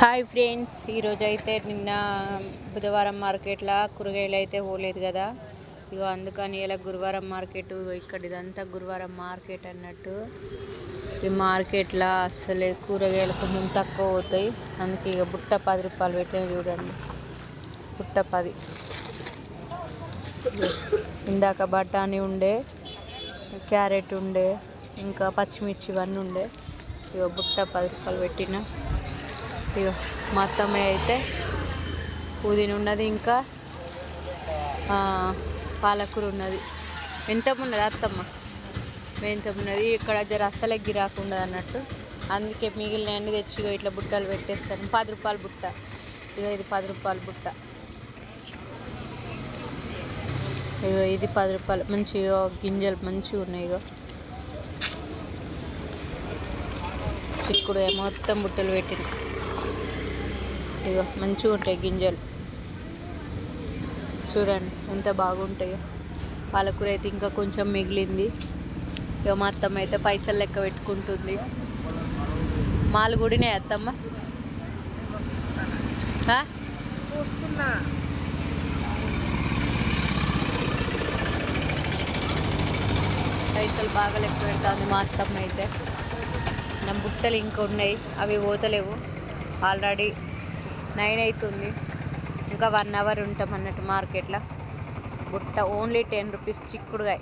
Hi friends ఈరోజు అయితే నిన్న బుధవారం మార్కెట్లో కూరగాయలు అయితే పోలేదు కదా. ఇగో అందుకని ఇలా గురువారం మార్కెట్ ఇక్కడ ఇదంతా గురువారం మార్కెట్ అన్నట్టు. ఈ మార్కెట్లో అసలే కూరగాయలు కొంచెం తక్కువ పోతాయి. అందుకే ఇక బుట్ట పది రూపాయలు పెట్టిన చూడండి. బుట్ట పది. ఇందాక బఠానీ ఉండే క్యారెట్ ఉండే ఇంకా పచ్చిమిర్చి ఇవన్నీ ఉండే. ఇక బుట్ట పది రూపాయలు పెట్టిన. ఇక మా అత్తమ్మ అయితే పుదీన ఉన్నది ఇంకా పాలకూర ఉన్నది. మెంతం ఉన్నది అత్తమ్మ. మెంతం ఉన్నది ఇక్కడ జర అస్సలే గిరాకు అన్నట్టు. అందుకే మిగిలిన అన్ని తెచ్చి ఇట్లా బుట్టలు పెట్టేస్తాను. పది రూపాయల బుట్ట. ఇక ఇది పది రూపాయల బుట్ట. ఇగో ఇది పది రూపాయలు. మంచిగా గింజలు మంచిగా ఉన్నాయి ఇగో. చిక్కుడు మొత్తం బుట్టలు పెట్టింది ఇగో మంచిగా ఉంటాయి గింజలు. చూడండి ఎంత బాగుంటాయో. పాలకూర అయితే ఇంకా కొంచెం మిగిలింది. ఇక మా అత్తమ్మ అయితే పైసలు లెక్క పెట్టుకుంటుంది. మాలు గుడినే అత్తమ్మ? చూస్తున్నా. పైసలు బాగా లెక్క పెడుతుంది మా అత్తమ్మ అయితే. నా బుట్టలు ఇంకా ఉన్నాయి అవి పోతలేవు. ఆల్రెడీ నైన్ అవుతుంది. ఇంకా వన్ అవర్ ఉంటాం అన్నట్టు మార్కెట్లో. బుట్ట ఓన్లీ టెన్ రూపీస్ చిక్కుడుగాయ.